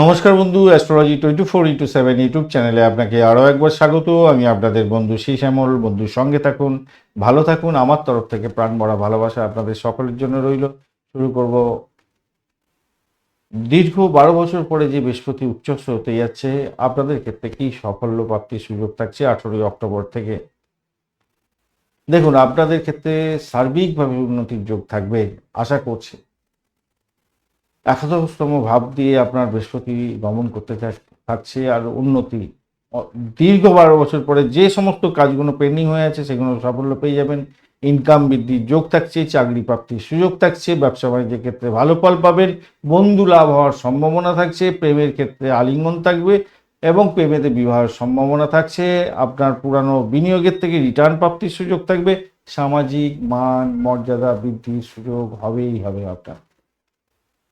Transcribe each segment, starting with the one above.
নমস্কার বন্ধু astrology twenty four into seven YouTube চ্যানেলে আপনাকে আরও একবার স্বাগত। আমি আপনাদের বন্ধু শ্যামল। বন্ধুর সঙ্গে থাকুন, ভালো থাকুন। আমার তরফ থেকে প্রাণ ভরা ভালোবাসা আপনাদের সকলের জন্য রইল। শুরু করব। দীর্ঘ বারো বছর পরে যে বৃহস্পতি উচ্চস্থ হতে যাচ্ছে, আপনাদের ক্ষেত্রে কি সাফল্য, প্রাপ্তির সুযোগ থাকছে আঠেরোই অক্টোবর থেকে? দেখুন, আপনাদের ক্ষেত্রে সার্বিকভাবে উন্নতির যোগ থাকবে, আশা করছি। একাদশতম ভাব দিয়ে আপনার বৃহস্পতি গমন করতে থাকছে আর উন্নতি। দীর্ঘ বারো বছর পরে যে সমস্ত কাজগুলো পেন্ডিং হয়ে আছে সেগুলো সাফল্য পেয়ে যাবেন। ইনকাম বৃদ্ধির যোগ থাকছে, চাকরি প্রাপ্তির সুযোগ থাকছে, ব্যবসা বাণিজ্যের ক্ষেত্রে ভালো ফল পাবেন, বন্ধু লাভ হওয়ার সম্ভাবনা থাকছে, প্রেমের ক্ষেত্রে আলিঙ্গন থাকবে এবং প্রেমেতে বিবাহের সম্ভাবনা থাকছে। আপনার পুরানো বিনিয়োগের থেকে রিটার্ন প্রাপ্তির সুযোগ থাকবে, সামাজিক মান মর্যাদা বৃদ্ধির সুযোগ হবেই হবে আপনার।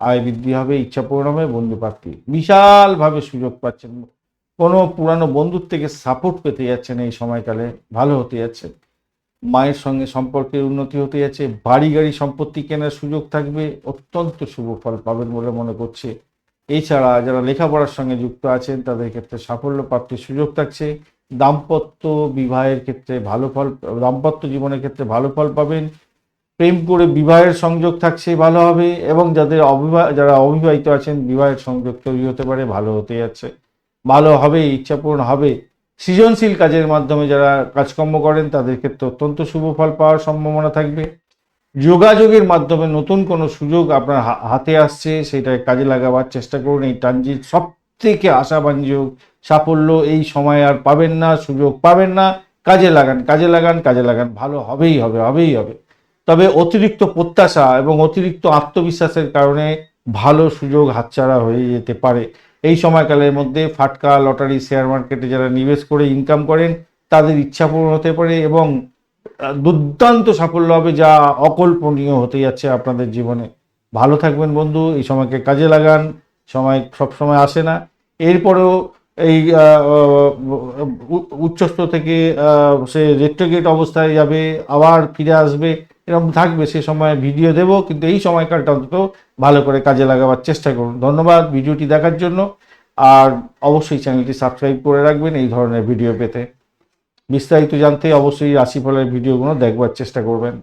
আয় বৃদ্ধি হবে, ইচ্ছা পূরণ হবে, বন্ধু প্রাপ্তি। বিশালভাবে সুযোগ পাচ্ছেন। কোনো পুরানো বন্ধুর থেকে সাপোর্ট পেতে যাচ্ছেন এই সময়কালে, ভালো হতে যাচ্ছে। মায়ের সঙ্গে সম্পর্কের উন্নতি হতে যাচ্ছে, বাড়ি গাড়ি সম্পত্তি কেনার সুযোগ থাকবে, অত্যন্ত শুভ ফল পাবেন বলে মনে করছে। এছাড়া যারা লেখাপড়ার সঙ্গে যুক্ত আছেন, তাদের ক্ষেত্রে সাফল্য প্রাপ্তির সুযোগ থাকছে। দাম্পত্য বিবাহের ক্ষেত্রে ভালো ফল, দাম্পত্য জীবনের ক্ষেত্রে ভালো ফল পাবেন। প্রেম করে বিবাহের সংযোগ থাকছে, ভালো হবে এবং যাদের অবিবাহ, যারা অবিবাহিত আছেন, বিবাহের সংযোগ তৈরি হতে পারে, ভালো হতে যাচ্ছে। ভালো হবে, ইচ্ছাপূর্ণ হবে। সৃজনশীল কাজের মাধ্যমে যারা কাজকর্ম করেন, তাদের ক্ষেত্রে অত্যন্ত শুভ ফল পাওয়ার সম্ভাবনা থাকবে। যোগাযোগের মাধ্যমে নতুন কোনো সুযোগ আপনার হাতে আসছে, সেটা কাজে লাগাবার চেষ্টা করুন। এই ট্রানজিট সব থেকে আশাবাঞ্জক সাফল্য এই সময় আর পাবেন না, সুযোগ পাবেন না। কাজে লাগান কাজে লাগান কাজে লাগান। ভালো হবেই হবে হবেই হবে। তবে অতিরিক্ত প্রত্যাশা এবং অতিরিক্ত আত্মবিশ্বাসের কারণে ভালো সুযোগ হাতছাড়া হয়ে যেতে পারে। এই সময়কালের মধ্যে ফাটকা, লটারি, শেয়ার মার্কেটে যারা নিবেশ করে ইনকাম করেন, তাদের ইচ্ছা পূরণ হতে পারে এবং দুর্দান্ত সাফল্য হবে যা অকল্পনীয় হতে যাচ্ছে আপনাদের জীবনে। ভালো থাকবেন বন্ধু, এই সময়কে কাজে লাগান, সময় সব সময় আসে না। এরপরেও এই উচ্চস্থ থেকে সে রেট্রোগেট অবস্থায় যাবে, আবার ফিরে আসবে। এরকম থাকবে সে সময় ভিডিও দেব, কিন্তু এই সময়কালটা অন্তত ভালো করে কাজে লাগাবার চেষ্টা করুন। ধন্যবাদ ভিডিওটি দেখার জন্য। আর অবশ্যই চ্যানেলটি সাবস্ক্রাইব করে রাখবেন এই ধরনের ভিডিও পেতে। বিস্তারিত জানতে অবশ্যই রাশিফলের ভিডিওগুলো দেখবার চেষ্টা করবেন।